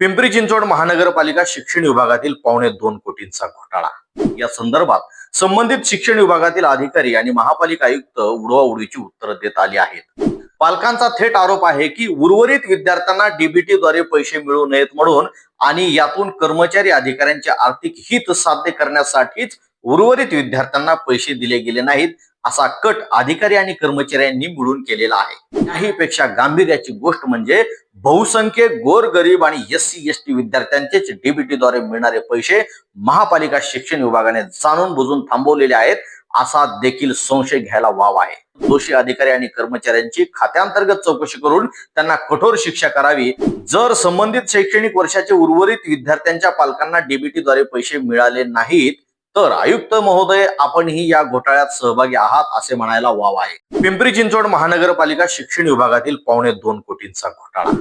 पिंपरी चिंचवड महानगरपालिका शिक्षण विभागातील पावणे दोन कोटींचा घोटाळा. या संदर्भात संबंधित शिक्षण विभागातील अधिकारी आणि महापालिका आयुक्त उडवाउडवीची उत्तरं देत आली आहेत. पालकांचा थेट आरोप आहे की उर्वरित विद्यार्थ्यांना डीबीटी द्वारे पैसे मिळू नयेत म्हणून आणि यातून कर्मचारी अधिकाऱ्यांचे आर्थिक हित साध्य करण्यासाठीच उर्वरित विद्यार्थ्यांना पैसे दिले गेले नाहीत असा कट अधिकारी आणि कर्मचाऱ्यांनी मिळून केलेला आहे. त्याहीपेक्षा गांभीर्याची गोष्ट म्हणजे बहुसंख्य गोरगरीब आणि एस सी एस टी विद्यार्थ्यांचेच डीबीटी द्वारे मिळणारे पैसे महापालिका शिक्षण विभागाने जाणून बुजून थांबवलेले आहेत असा देखील संशय घ्यायला वाव आहे. दोषी अधिकारी आणि कर्मचाऱ्यांची खात्यांतर्गत चौकशी करून त्यांना कठोर शिक्षा करावी. जर संबंधित शैक्षणिक वर्षाचे उर्वरित विद्यार्थ्यांच्या पालकांना डीबीटी द्वारे पैसे मिळाले नाहीत तर आयुक्त महोदय आपणही या घोटाळ्यात सहभागी आहात असे म्हणायला वाव आहे. पिंपरी चिंचवड महानगरपालिका शिक्षण विभागातील पावणे दोन कोटींचा घोटाळा.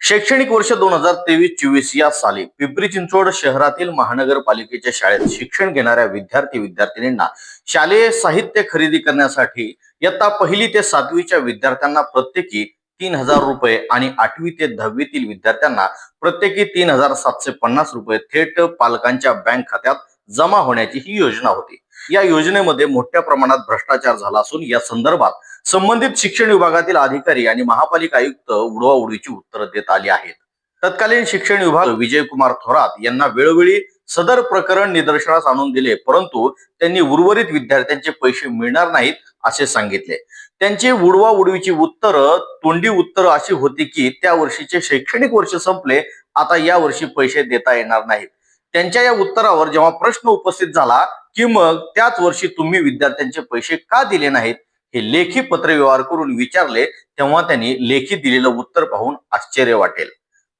शैक्षणिक वर्ष दोन हजार तेवीस चोवीस या साली पिंपरी चिंचवड शहरातील महानगरपालिकेच्या शाळेत शिक्षण घेणाऱ्या विद्यार्थी विद्यार्थिनींना शालेय साहित्य खरेदी करण्यासाठी इयत्ता पहिली ते सातवीच्या विद्यार्थ्यांना प्रत्येकी तीन हजार रुपये आणि आठवी ते दहावीतील विद्यार्थ्यांना प्रत्येकी तीन हजार सातशे पन्नास रुपये थेट पालकांच्या बँक खात्यात जमा होण्याची ही योजना होती. या योजनेमध्ये मोठ्या प्रमाणात भ्रष्टाचार झाला असून या संदर्भात संबंधित शिक्षण विभागातील अधिकारी आणि महापालिका आयुक्त उडवाउडीची उत्तरं देत आली आहेत. तत्कालीन शिक्षण विभाग विजयकुमार थोरात यांना वेळोवेळी सदर प्रकरण निदर्शनास आणून दिले परंतु त्यांनी उर्वरित विद्यार्थ्यांचे पैसे मिळणार नाहीत असे सांगितले. त्यांची उडवा उडवीची उत्तरं तोंडी उत्तरं अशी होती की त्या वर्षीचे शैक्षणिक वर्ष संपले आता या वर्षी पैसे देता येणार नाहीत. त्यांच्या या उत्तरावर जेव्हा प्रश्न उपस्थित झाला की मग त्याच वर्षी तुम्ही विद्यार्थ्यांचे पैसे का दिले नाहीत? हे लेखी पत्रव्यवहार करून विचारले तेव्हा त्यांनी लेखी दिलेलं उत्तर पाहून आश्चर्य वाटेल.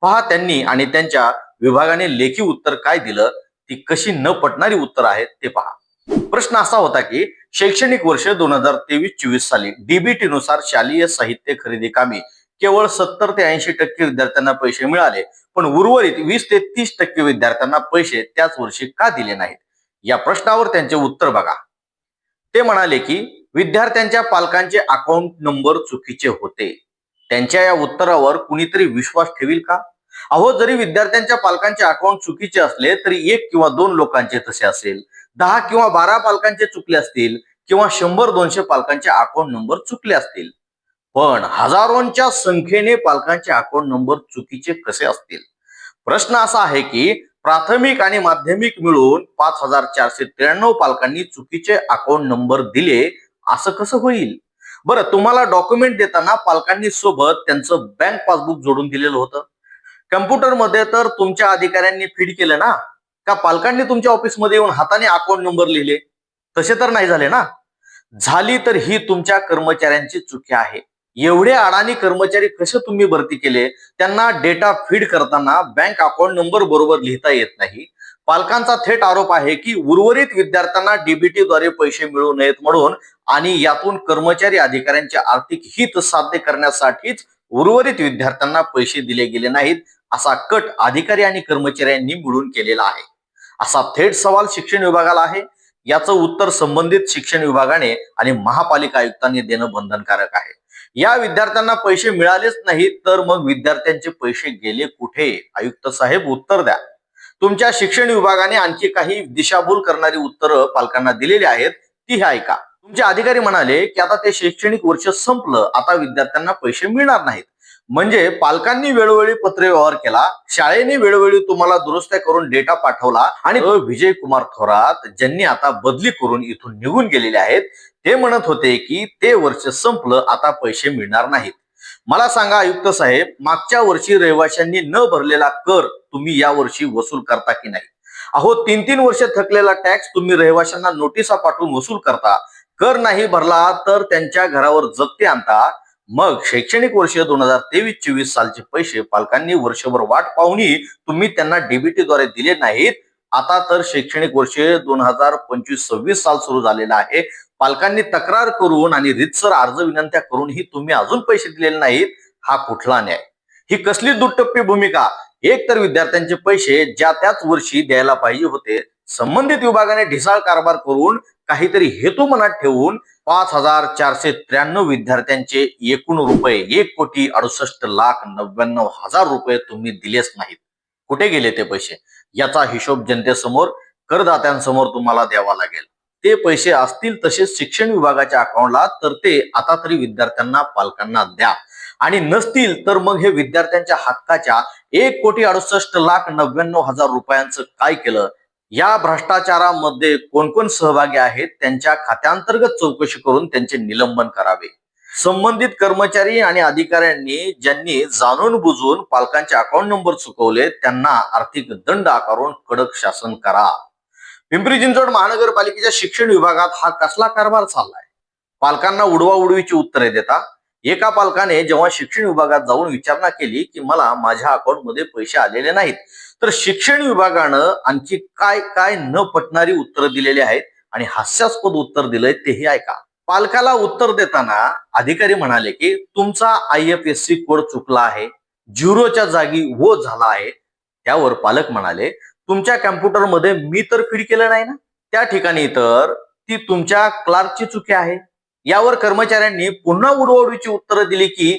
पहा त्यांनी आणि त्यांच्या विभागाने लेखी उत्तर काय दिलं? ती कशी न पटणारी उत्तर आहेत ते पहा. प्रश्न असा होता की शैक्षणिक वर्ष दोन हजार तेवीस चोवीस साली डीबीटी नुसार शालेय साहित्य खरेदी कामी केवळ सत्तर ते ऐंशी टक्के विद्यार्थ्यांना पैसे मिळाले पण उर्वरित वीस ते तीस टक्के विद्यार्थ्यांना पैसे त्याच वर्षी का दिले नाहीत? या प्रश्नावर त्यांचे उत्तर बघा. ते म्हणाले की विद्यार्थ्यांच्या पालकांचे अकाउंट नंबर चुकीचे होते. त्यांच्या या उत्तरावर कुणीतरी विश्वास ठेवील का? अहो जरी विद्यार्थ्यांच्या पालकांचे अकाउंट चुकीचे असले तरी एक किंवा दोन लोकांचे तसे असेल. दहा किंवा बारा पालकांचे चुकले असतील किंवा शंभर दोनशे पालकांचे अकाउंट नंबर चुकले असतील. पण हजारोंच्या संख्येने पालकांचे अकाउंट नंबर चुकीचे कसे असतील? प्रश्न असा आहे की प्राथमिक आणि माध्यमिक मिळून पाच हजार चारशे त्र्याण्णव पालकांनी चुकीचे अकाउंट नंबर दिले असं कसं होईल? बरं तुम्हाला डॉक्युमेंट देताना पालकांनी सोबत त्यांचं बँक पासबुक जोडून दिलेलं होतं. कम्प्युटरमध्ये तर तुमच्या अधिकाऱ्यांनी फीड केलं ना? का पालकांनी तुमच्या ऑफिसमध्ये येऊन हाताने अकाउंट नंबर लिहिले? तसे तर नाही झाले ना? झाली तर ही तुमच्या कर्मचाऱ्यांची चुकी आहे. एवढे अडाणी कर्मचारी कसे तुम्ही भरती केले? त्यांना डेटा फीड करताना बँक अकाउंट नंबर बरोबर लिहिता येत नाही. पालकांचा थेट आरोप आहे की उर्वरित विद्यार्थ्यांना डीबीटी द्वारे पैसे मिळू नयेत म्हणून आणि यातून कर्मचारी अधिकाऱ्यांचे आर्थिक हित साध्य करण्यासाठीच उर्वरित विद्यार्थ्यांना पैसे दिले गेले नाहीत असा कट अधिकारी आणि कर्मचाऱ्यांनी मिळून केलेला आहे. असा थेट सवाल शिक्षण विभागाला आहे. याचं उत्तर संबंधित शिक्षण विभागाने आणि महापालिका आयुक्तांनी देणं बंधनकारक आहे. या विद्यार्थ्यांना पैसे मिळालेच नाहीत तर मग विद्यार्थ्यांचे पैसे गेले कुठे? आयुक्त साहेब उत्तर द्या. तुमच्या शिक्षण विभागाने आणखी काही दिशाभूल करणारी उत्तरं पालकांना दिलेली आहेत ती हे ऐका. तुमचे अधिकारी म्हणाले की आता ते शैक्षणिक वर्ष संपलं आता विद्यार्थ्यांना पैसे मिळणार नाहीत. म्हणजे पालकांनी वेळोवेळी पत्रव्यवहार केला शाळेने वेळोवेळी तुम्हाला दुरुस्त्या करून डेटा पाठवला आणि विजय कुमार थोरात ज्यांनी आता बदली करून इथून निघून गेलेले आहेत ते म्हणत होते की ते वर्ष संपलं आता पैसे मिळणार नाहीत. मला सांगा आयुक्त साहेब मागच्या वर्षी रहिवाशांनी न भरलेला कर तुम्ही या वर्षी वसूल करता की नाही? अहो तीन तीन वर्ष थकलेला टॅक्स तुम्ही रहिवाशांना नोटिसा पाठवून वसूल करता. कर नाही भरला तर त्यांच्या घरावर जगते आणता. मग शैक्षणिक वर्ष दोन हजार तेवीस चोवीस सालचे पैसे पालकांनी वर्षभर वाट पाहूनही तुम्ही त्यांना डीबीटी द्वारे दिले नाहीत. आता तर शैक्षणिक वर्ष दोन हजार पंचवीस सव्वीस साल सुरू झालेलं आहे. पालकांनी तक्रार करून आणि रितसर अर्ज विनंत्या करूनही तुम्ही अजून पैसे दिलेले नाहीत हा कुठला न्याय? ही कसली दुटप्पी भूमिका? एक तर विद्यार्थ्यांचे पैसे ज्या त्याच वर्षी द्यायला पाहिजे होते संबंधित विभागाने ढिसाळ कारभार करून काहीतरी हेतू मनात ठेवून पाच हजार चारशे त्र्याण्णव विद्यार्थ्यांचे एकूण रुपये एक कोटी अडुसष्ट लाख नव्याण्णव हजार रुपये तुम्ही दिलेच नाहीत. कुठे गेले ते पैसे? याचा हिशोब जनतेसमोर करदात्यांसमोर तुम्हाला द्यावा लागेल. ते पैसे असतील तसेच शिक्षण विभागाच्या अकाउंटला तर ते आता तरी विद्यार्थ्यांना पालकांना द्या. आणि नसतील तर मग हे विद्यार्थ्यांच्या हक्काच्या एक कोटी अडुसष्ट लाख नव्याण्णव हजार रुपयांचं काय केलं? या भ्रष्टाचारामध्ये कोण कोण सहभागी आहेत? त्यांच्या खात्यांतर्गत चौकशी करून त्यांचे निलंबन करावे. संबंधित कर्मचारी आणि अधिकाऱ्यांनी ज्यांनी जाणून बुजून पालकांचे अकाउंट नंबर चुकवले त्यांना आर्थिक दंड आकारून कडक शासन करा. पिंपरी चिंचवड महानगरपालिकेच्या शिक्षण विभागात हा कसला कारभार चाललाय? पालकांना उडवा उडवीची उत्तरे देता. एका पालकाने जेव्हा शिक्षण विभागात जाऊन विचारणा केली की मला माझ्या अकाउंटमध्ये पैसे आलेले नाहीत तर शिक्षण विभागानं आणखी काय काय न पटणारी उत्तरं दिलेली आहेत आणि हास्यास्पद उत्तर दिलंय तेही ऐका. पालकाला उत्तर देताना अधिकारी म्हणाले की तुमचा I F S C code चुकला आहे झिरोच्या जागी वो झाला आहे. त्यावर पालक म्हणाले तुमच्या कॅम्प्युटरमध्ये मी तर फीड केलं नाही ना? त्या ठिकाणी तर ती तुमच्या क्लार्कची चुकी आहे. यावर कर्मचाऱ्यांनी पुन्हा उडवडीची उत्तरं दिली की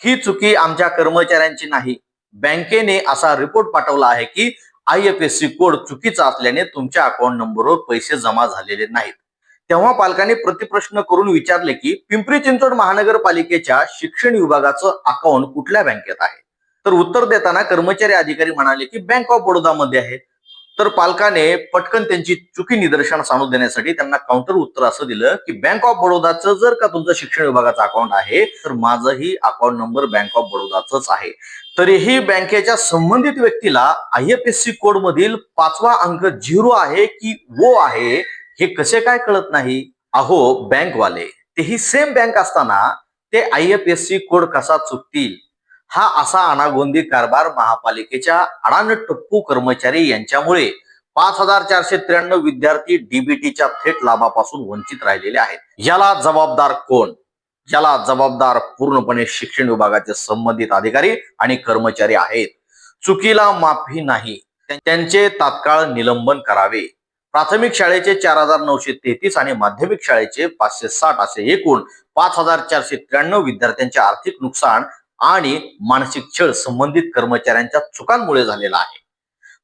ही चुकी आमच्या कर्मचाऱ्यांची नाही. बँकेने असा रिपोर्ट पाठवला आहे की I F S C code चुकीचा असल्याने तुमच्या अकाउंट नंबरवर पैसे जमा झालेले नाहीत. तेव्हा पालकांनी प्रतिप्रश्न करून विचारले की पिंपरी चिंचवड महानगरपालिकेच्या शिक्षण विभागाचं अकाउंट कुठल्या बँकेत आहे? तर उत्तर देताना कर्मचारी अधिकारी म्हणाले की बँक ऑफ बडोदामध्ये आहे. तर पालकाने पटकन त्यांची चुकी निदर्शनास सांगून देण्यासाठी त्यांना काउंटर उत्तर असं दिलं की बँक ऑफ बडोदाचं जर का तुमचं शिक्षण विभागाचं अकाउंट आहे तर माझंही अकाउंट नंबर बँक ऑफ बडोदाच आहे. तरीही बँकेच्या संबंधित व्यक्तीला I F S C code मधील पाचवा अंक झिरो आहे की वो आहे हे कसे काय कळत नाही? अहो बँकवाले तेही सेम बँक असताना ते I F S C code कसा चुकतील? हा असा अनागोंदी कारभार महापालिकेच्या अडाण टप्पू कर्मचारी यांच्यामुळे पाच हजार चारशे त्र्याण्णव विद्यार्थी डीबीटीच्या थेट लाभापासून वंचित राहिलेले आहेत. याला जबाबदार कोण? याला जबाबदार पूर्णपणे शिक्षण विभागाचे संबंधित अधिकारी आणि कर्मचारी आहेत. चुकीला माफी नाही. त्यांचे तात्काळ निलंबन करावे. प्राथमिक शाळेचे चार हजार नऊशे तेहतीस आणि माध्यमिक शाळेचे पाचशे साठ असे एकूण पाच हजार चारशे त्र्याण्णव विद्यार्थ्यांचे आर्थिक नुकसान आणि मानसिक छळ संबंधित कर्मचाऱ्यांच्या चुकांमुळे झालेला आहे.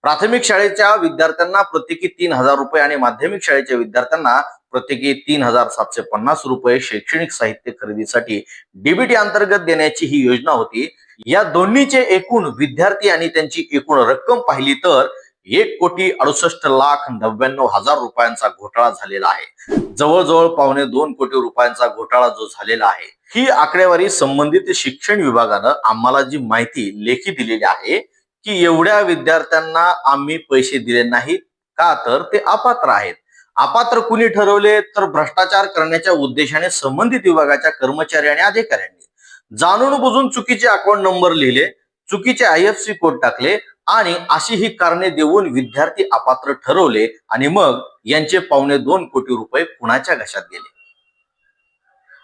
प्राथमिक शाळेच्या विद्यार्थ्यांना प्रत्येकी तीन हजार रुपये आणि माध्यमिक शाळेच्या विद्यार्थ्यांना प्रत्येकी तीन हजार सातशे पन्नास रुपये शैक्षणिक साहित्य खरेदीसाठी डीबीटी अंतर्गत देण्याची ही योजना होती. या दोन्हीचे एकूण विद्यार्थी आणि त्यांची एकूण रक्कम पाहिली तर एक कोटी अडुसष्ट लाख नव्याण्णव हजार रुपयांचा घोटाळा झालेला आहे. जवळजवळ पावणे दोन कोटी रुपयांचा घोटाळा जो झालेला आहे ही आकडेवारी संबंधित शिक्षण विभागानं आम्हाला जी माहिती लेखी दिलेली आहे की एवढ्या विद्यार्थ्यांना आम्ही पैसे दिले नाहीत का तर ते अपात्र आहेत. अपात्र कुणी ठरवले तर भ्रष्टाचार करण्याच्या उद्देशाने संबंधित विभागाच्या कर्मचारी आणि अधिकाऱ्यांनी. जाणून बुजून चुकीचे अकाउंट नंबर लिहिले चुकीचे आय एफ सी कोड टाकले आणि अशी ही कारणे देऊन विद्यार्थी अपात्र ठरवले आणि मग यांचे पावणे दोन कोटी रुपये कुणाच्या घशात गेले.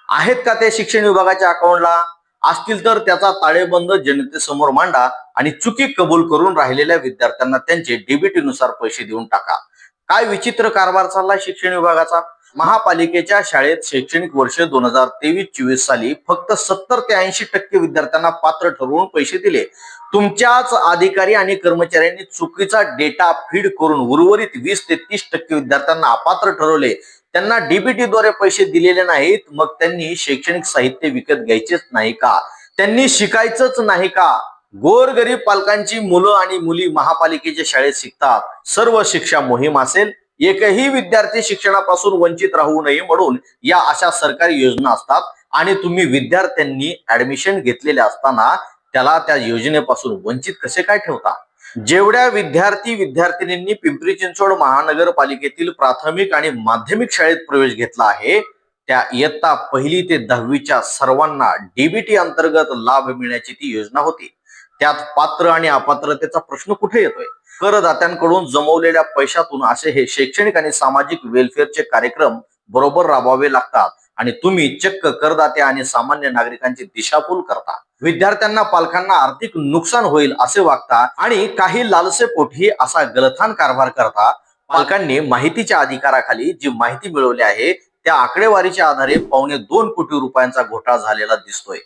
आहेत का ते शिक्षण विभागाच्या अकाउंटला असतील तर त्याचा ताळेबंद जनतेसमोर मांडा आणि चुकी कबूल करून राहिलेल्या विद्यार्थ्यांना त्यांचे डीबीटी नुसार पैसे देऊन टाका. काय विचित्र कारभार चाललाय शिक्षण विभागाचा? महापालिकेच्या शाळेत शैक्षणिक वर्ष दोन हजार तेवीस चोवीस साली फक्त सत्तर ते ऐंशी टक्के विद्यार्थ्यांना पात्र ठरवून पैसे दिले. तुमच्याच अधिकारी आणि कर्मचाऱ्यांनी चुकीचा डेटा फीड करून उर्वरित वीस ते तीस टक्के विद्यार्थ्यांना अपात्र ठरवले. त्यांना डीबीटी द्वारे पैसे दिलेले नाहीत मग त्यांनी शैक्षणिक साहित्य विकत घ्यायचेच नाही का? त्यांनी शिकायचंच नाही का? गोरगरीब पालकांची मुलं आणि मुली महापालिकेच्या शाळेत शिकतात. सर्व शिक्षा मोहीम असेल एकही विद्यार्थी शिक्षणापासून वंचित राहू नये म्हणून या अशा सरकारी योजना असतात. आणि तुम्ही विद्यार्थ्यांनी ऍडमिशन घेतलेले असताना त्याला त्या योजनेपासून वंचित कसे काय ठेवता? जेवढ्या विद्यार्थी विद्यार्थिनींनी पिंपरी चिंचवड महानगरपालिकेतील प्राथमिक आणि माध्यमिक शाळेत प्रवेश घेतला आहे त्या इयत्ता पहिली ते दहावीच्या सर्वांना डीबीटी अंतर्गत लाभ मिळण्याची ती योजना होती. त्यात पात्र आणि अपात्रतेचा प्रश्न कुठे येतोय? करदात्यांकडून जमवलेल्या पैशातून असे हे शैक्षणिक आणि सामाजिक वेलफेअरचे कार्यक्रम बरोबर राबवावे लागतात. आणि तुम्ही चक्क करदाते आणि सामान्य नागरिकांची दिशाभूल करता. विद्यार्थ्यांना पालकांना आर्थिक नुकसान होईल असे वागता आणि काही लालसेपोटी असा गलथान कारभार करता. पालकांनी माहितीच्या अधिकाराखाली जी माहिती मिळवली आहे त्या आकडेवारीच्या आधारे पावणे दोन कोटी रुपयांचा घोटाळा झालेला दिसतोय.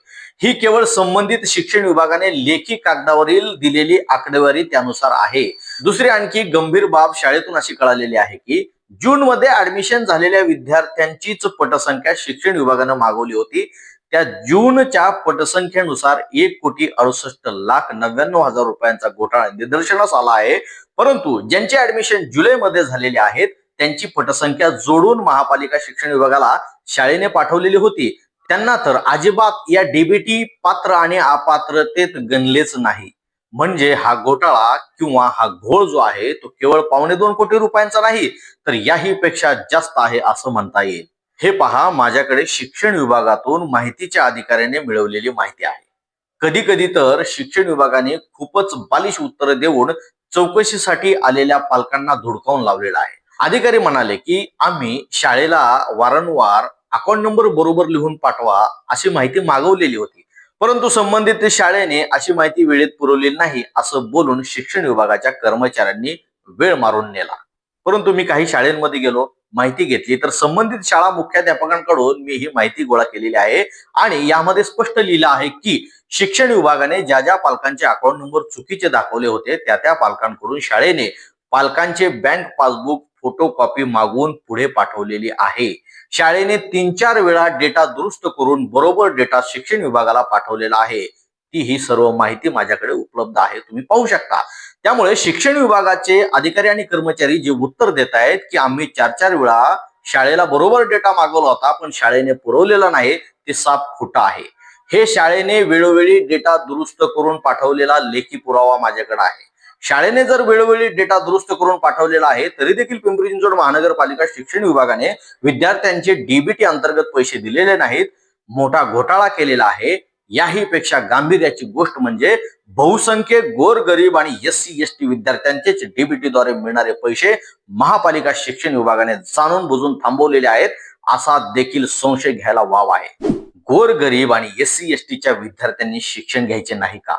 ही केवळ संबंधित शिक्षण विभागाने लेखी कागदावरील दिलेली आकडेवारी त्यानुसार आहे. दुसरी आणखी गंभीर बाब शाळेतून अशी कळालेली आहे की जून मध्ये ऍडमिशन झालेल्या विद्यार्थ्यांचीच पटसंख्या शिक्षण विभागानं मागवली होती. त्या जूनच्या पटसंख्येनुसार एक कोटी अडुसष्ट लाख नव्याण्णव हजार रुपयांचा घोटाळा निदर्शनास आला आहे. परंतु ज्यांचे ऍडमिशन जुलैमध्ये झालेले आहेत त्यांची पटसंख्या जोडून महापालिका शिक्षण विभागाला शाळेने पाठवलेली होती. त्यांना तर अजिबात या डीबीटी पात्र आणि अपात्रतेत गणलेच नाही. म्हणजे हा घोटाळा किंवा हा घोळ जो आहे तो केवळ पावणे दोन कोटी रुपयांचा नाही तर याही पेक्षा जास्त आहे असं म्हणता येईल. हे पहा माझ्याकडे शिक्षण विभागातून माहितीच्या अधिकाऱ्याने मिळवलेली माहिती आहे. कधी कधी तर शिक्षण विभागाने खूपच बालिश उत्तरं देऊन चौकशीसाठी आलेल्या पालकांना धुडकावून लावलेला आहे. अधिकारी म्हणाले की आम्ही शाळेला वारंवार अकाउंट नंबर बरोबर लिहून पाठवा अशी माहिती मागवलेली होती. परंतु संबंधित शाळेने अशी माहिती वेळेत पुरवलेली नाही असं बोलून शिक्षण विभागाच्या कर्मचाऱ्यांनी वेळ मारून नेला. परंतु मी काही शाळेमध्ये गेलो माहिती घेतली तर संबंधित शाळा मुख्याध्यापकांकडून मी ही माहिती गोळा केलेली आहे आणि यामध्ये स्पष्ट लिहिलं आहे की शिक्षण विभागाने ज्या ज्या पालकांचे अकाउंट नंबर चुकीचे दाखवले होते त्या त्या पालकांकडून शाळेने पालकांचे बँक पासबुक फोटो कॉपी मागवून पुढे पाठवलेली आहे. शाळेने तीन चार वेळा डेटा दुरुस्त करून बरोबर डेटा शिक्षण विभागाला पाठवलेला आहे. ती ही सर्व माहिती माझ्याकडे उपलब्ध आहे. तुम्ही पाहू शकता. त्यामुळे शिक्षण विभागाचे अधिकारी आणि कर्मचारी जे उत्तर देत आहेत की आम्ही चार चार वेळा शाळेला बरोबर डेटा मागवला होता पण शाळेने पुरवलेला नाही ते साफ खोट आहे. हे शाळेने वेळोवेळी डेटा दुरुस्त करून पाठवलेला लेखी पुरावा माझ्याकडे आहे. शाळेने जर वेळोवेळी डेटा दुरुस्त करून पाठवलेला आहे तरी देखील पिंपरी चिंचवड महानगरपालिका शिक्षण विभागाने विद्यार्थ्यांचे डीबीटी अंतर्गत पैसे दिलेले नाहीत मोठा घोटाळा केलेला आहे. याही पेक्षा गांभीर्याची गोष्ट म्हणजे बहुसंख्य गोरगरीब आणि एस सी एस टी विद्यार्थ्यांचेच डीबीटीद्वारे मिळणारे पैसे महापालिका शिक्षण विभागाने जाणून बुजून थांबवलेले आहेत असा देखील संशय घ्यायला वाव आहे. गोरगरीब आणि एस सी एस टीच्या विद्यार्थ्यांनी शिक्षण घ्यायचे नाही का?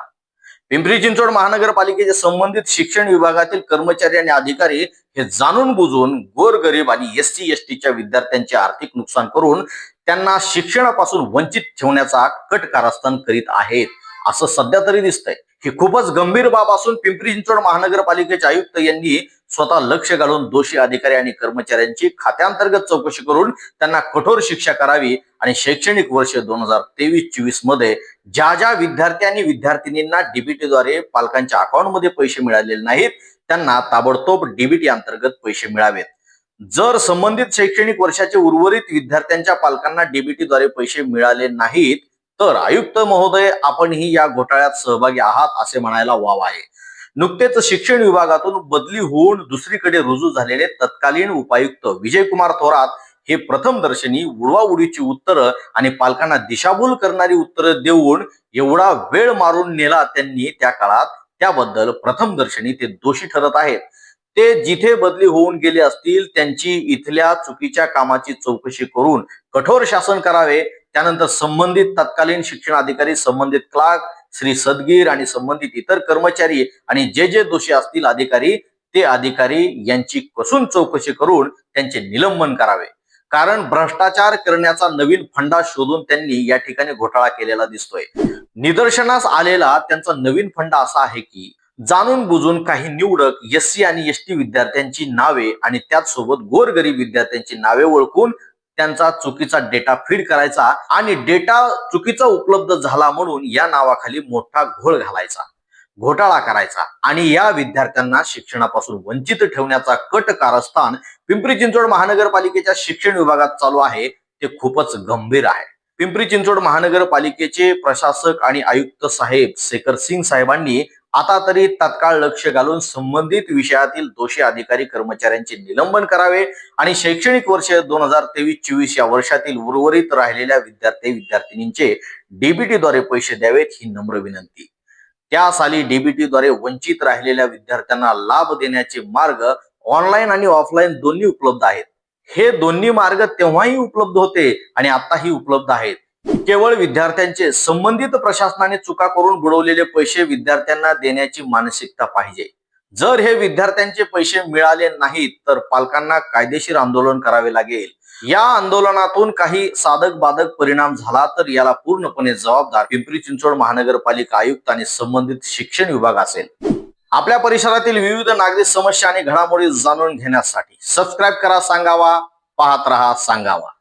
पिंपरी चिंचवड महानगरपालिकेचे संबंधित शिक्षण विभागातील कर्मचारी आणि अधिकारी हे जाणून बुजून गोरगरीब आणि एस सी एस टीच्या विद्यार्थ्यांचे आर्थिक नुकसान करून त्यांना शिक्षणापासून वंचित ठेवण्याचा कट कारस्थान करीत आहेत असं सध्या तरी दिसतंय. ही खूपच गंभीर बाब असून पिंपरी चिंचवड महानगरपालिकेचे आयुक्त यांनी स्वतः लक्ष घालून दोषी अधिकारी आणि कर्मचाऱ्यांची खात्यांतर्गत चौकशी करून त्यांना कठोर शिक्षा करावी आणि शैक्षणिक वर्ष दोन हजार तेवीस चोवीसमध्ये ज्या ज्या विद्यार्थी आणि विद्यार्थिनींना डीबीटीद्वारे पालकांच्या अकाउंटमध्ये पैसे मिळालेले नाहीत त्यांना ताबडतोब डीबीटी अंतर्गत पैसे मिळावेत. जर संबंधित शैक्षणिक वर्षाचे उर्वरित विद्यार्थ्यांच्या पालकांना डीबीटीद्वारे पैसे मिळाले नाहीत तर आयुक्त महोदय आपणही या घोटाळ्यात सहभागी आहात असे म्हणायला वाव आहे. नुकतेच शिक्षण विभागातून बदली होऊन दुसरीकडे रुजू झालेले तत्कालीन उपायुक्त विजयकुमार थोरात हे प्रथम दर्शनी उडवाउडीची उत्तरं आणि पालकांना दिशाभूल करणारी उत्तरं देऊन एवढा वेळ मारून नेला त्यांनी त्या काळात त्याबद्दल प्रथम दर्शनी ते दोषी ठरत आहेत. ते जिथे बदली होऊन गेले असतील त्यांची इथल्या चुकीच्या कामाची चौकशी करून कठोर शासन करावे त्यानंतर संबंधित तत्कालीन शिक्षण अधिकारी संबंधित क्लार्क श्री सदगीर आणि संबंधित इतर कर्मचारी आणि जे जे दोषी असतील अधिकारी ते अधिकारी यांची कसून चौकशी करून त्यांचे निलंबन करावे. कारण भ्रष्टाचार करण्याचा नवीन फंडा शोधून त्यांनी या ठिकाणी घोटाळा केलेला दिसतोय. निदर्शनास आलेला त्यांचा नवीन फंडा असा आहे की जाणून बुजून काही निवडक एस सी आणि एस टी विद्यार्थ्यांची नावे आणि त्याचसोबत गोरगरीब विद्यार्थ्यांची नावे ओळखून त्यांचा चुकीचा डेटा फीड करायचा आणि डेटा चुकीचा उपलब्ध झाला म्हणून या नावाखाली मोठा घोळ घालायचा. घोटाळा करायचा आणि या विद्यार्थ्यांना शिक्षणापासून वंचित ठेवण्याचा कट कारस्थान पिंपरी चिंचवड महानगरपालिकेच्या शिक्षण विभागात चालू आहे ते खूपच गंभीर आहे. पिंपरी चिंचवड महानगरपालिकेचे प्रशासक आणि आयुक्त साहेब शेखर सिंग साहेबांनी आता तरी तत्काळ लक्ष घालून संबंधित विषयातील दोषी अधिकारी कर्मचाऱ्यांचे निलंबन करावे आणि शैक्षणिक वर्ष दोन हजार तेवीस चोवीस या वर्षातील उर्वरित राहिलेल्या विद्यार्थी विद्यार्थिनींचे डीबीटीद्वारे पैसे द्यावेत ही नम्र विनंती. त्या साली डीबीटीद्वारे वंचित राहिलेल्या विद्यार्थ्यांना लाभ देण्याचे मार्ग ऑनलाईन आणि ऑफलाईन दोन्ही उपलब्ध आहेत. हे दोन्ही मार्ग तेव्हाही उपलब्ध होते आणि आताही उपलब्ध आहेत. केवळ विद्यार्थ्यांचे संबंधित प्रशासनाने चुका करून बुडवलेले पैसे विद्यार्थ्यांना देण्याची मानसिकता पाहिजे. जर हे विद्यार्थ्यांचे पैसे मिळाले नाहीत तर पालकांना कायदेशीर आंदोलन करावे लागेल. या आंदोलनातून काही साधक बाधक परिणाम झाला तर याला पूर्णपणे जबाबदार पिंपरी चिंचवड महानगरपालिका आयुक्त आणि संबंधित शिक्षण विभाग असेल. आपल्या परिसरातील विविध नागरिक समस्या आणि घडामोडी जाणून घेण्यासाठी सबस्क्राईब करा सांगावा पाहत रहा सांगावा.